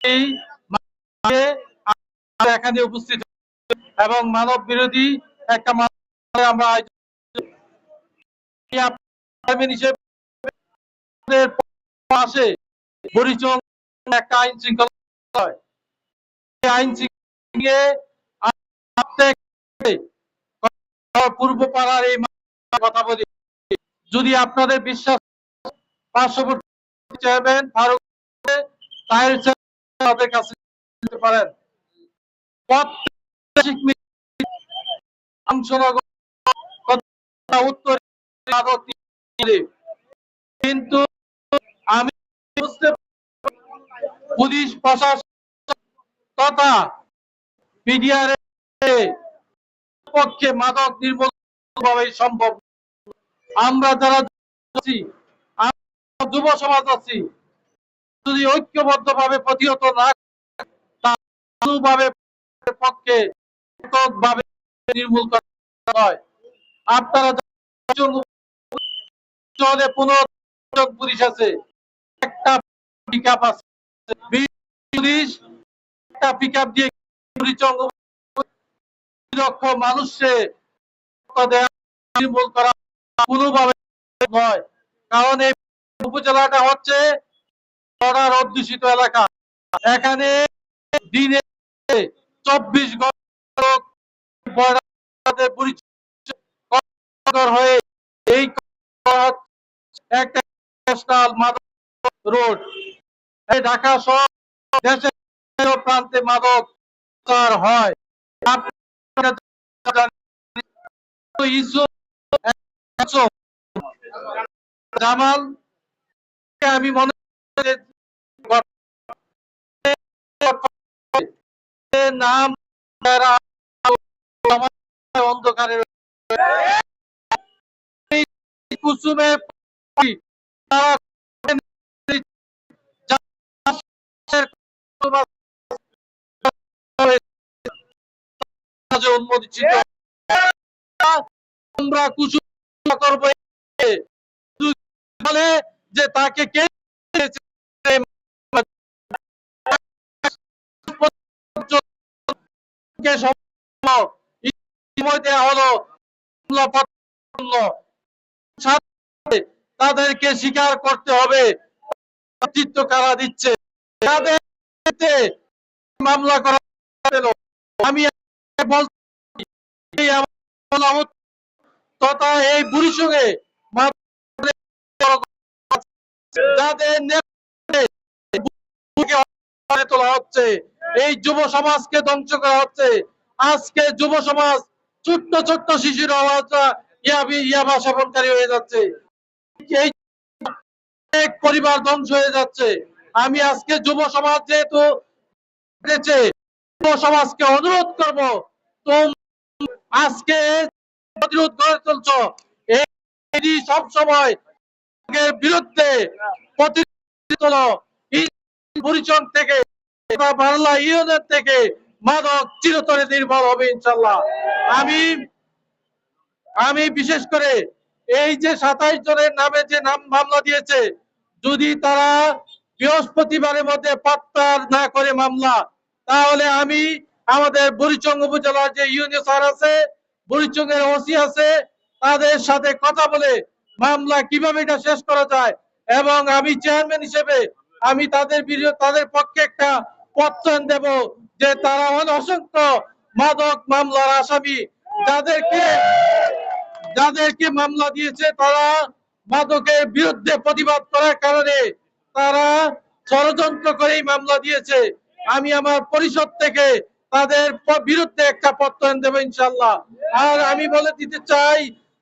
এই এখানে উপস্থিত এবং মানব বিরোধী একটা আমরা পাশে একটা আইন শৃঙ্খলা। আইন শৃঙ্খলা পূর্ব পাড়ার এই কথা বলি যদি আপনাদের বিশ্বাস পার্শ্ববর্তী চেয়ারম্যান ফারুক তাহের কাছে পারেন। কিন্তু আমি বুঝতে পুলিশ প্রশাসন তথা মিডিয়ার পক্ষে মাদক নির্মূল ভাবে সম্ভব। আমরা যারা যুব সমাজ আছি, যদি ঐক্যবদ্ধ ভাবে প্রতিহত না ভাবে পক্ষে এককভাবে নির্মূল করা হয়। আপনারা নির্মূল করা কোনোভাবে নয়। কারণ এই উপজেলাটা হচ্ছে অধ্যুষিত এলাকা। এখানে দিনে চব্বিশ ঘণ্টা হয়ে এই প্রান্তে মাদক হয়। জামাল আমি মনে নাম অন্ধকারে কুসুমে উন্মোচিত আমরা কুসুম করব। যে তাকে কে তাদেরকে স্বীকার করতে হবে। কারা দিচ্ছে? মামলা করা। আমি বলছি তথা এই বুড়ির সঙ্গে যাদের তোলা হচ্ছে, এই যুব সমাজকে ধ্বংস করা হচ্ছে। আজকে যুব সমাজ ছোট্ট ছোট্ট শিশুর হয়ে যাচ্ছে। পরিবার ধ্বংস হয়ে যাচ্ছে। আমি আজকে যুব সমাজ যেহেতু যুব সমাজকে অনুরোধ করব, তোম আজকে প্রতিরোধ গড়ে তুলছ। সব সময় বিরুদ্ধে পরিচয় থেকে বাংলা ইউনিয়ন থেকে মাদক চিরতরে হবে ইনশাল্লাহ আমি আমি বিশেষ করে এই যে সাতাইশ জনের নামে যে নাম মামলা দিয়েছে, যদি তারা বৃহস্পতিবারের মধ্যে পাত্তা না করে মামলা, তাহলে আমি আমাদের বুড়িচং উপজেলার যে ইউনিয়ন আছে বুড়িচং এর ওসি আছে, তাদের সাথে কথা বলে মামলা কীভাবে এটা শেষ করা যায়? এবং আমি চেয়ারম্যান হিসেবে আমি তাদের বিরুদ্ধে, তাদের পক্ষে একটা পত্রন দেব যে তারা অসংখ্য মাদক মামলার আসামি। যাদেরকে যাদেরকে মামলা দিয়েছে তারা মাদকের বিরুদ্ধে প্রতিবাদ করার কারণে তারা ষড়যন্ত্র করেই মামলা দিয়েছে। আমি আমার পরিষদ থেকে তাদের বিরুদ্ধে একটা পত্তন দেবো ইনশাল্লাহ আর আমি বলে দিতে চাই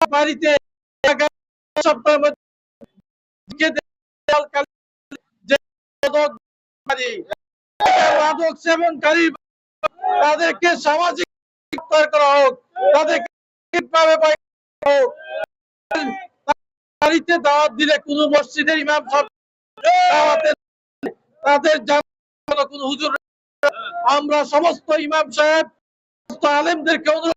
বাড়িতে মাদক সেবনকারী, তাদেরকে সামাজিক করা হোক, তাদেরকে বাড়িতে দাওয়াত দিলে কোন মসজিদের ইমাম তাদের কোন হুজুর আমরা সমস্ত ইমাম সাহেব আলেমদেরকে অনুরোধ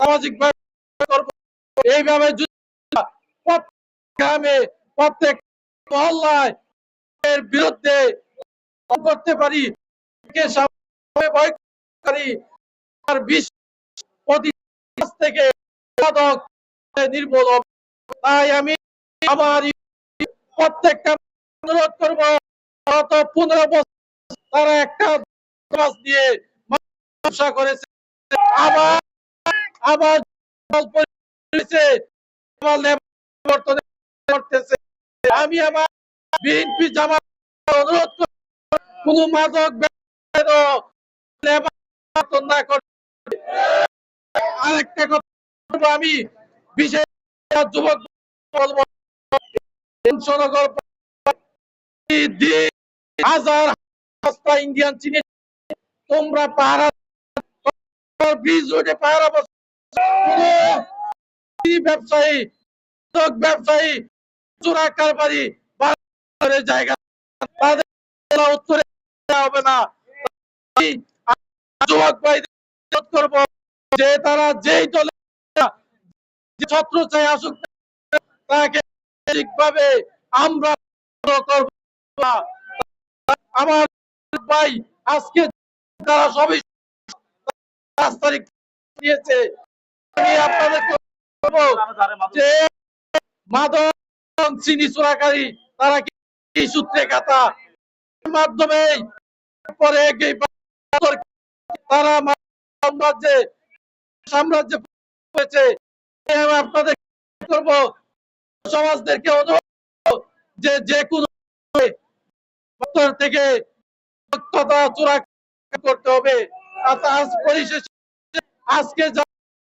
সামাজিক এইভাবে গ্রামে, প্রত্যেক মহল্লায় এর বিরুদ্ধে করতে পারি থেকে নির্মূল তাই আমি আমার প্রত্যেকটা অনুরোধ করব, গত পনেরো বছর তারা একটা দিয়ে করেছে। আবার আবার আমি আমার বিএনপি অনুরোধ কোন মাদক না আরেকটা কথা আমি, বিশেষ যুবক হাজার ইন্ডিয়ান চিনি, তোমরা পাহারা ব্রিজ রোডে পাহারা ব্যবসায়ী ব্যবসায়ী, চোরা কারবারি জায়গা। উত্তরে হবে না। যুবক ভাই করব যে তারা যেই দলে ছত্র চাই আসুক, তাকে ঠিকভাবে আমরা করব আমার ভাই আজকে তারা সবই পাঁচ তারিখ দিয়েছে আমি যে চিনি চোরাকারী, তারা কি সূত্রে কাতা মাধ্যমে পরে তারা সাম্রাজ্যে সাম্রাজ্য হয়েছে আপনাদের করব। সমাজদেরকে যে যে কোনো থেকে করতে হবে। আজ পরিশেষে আজকে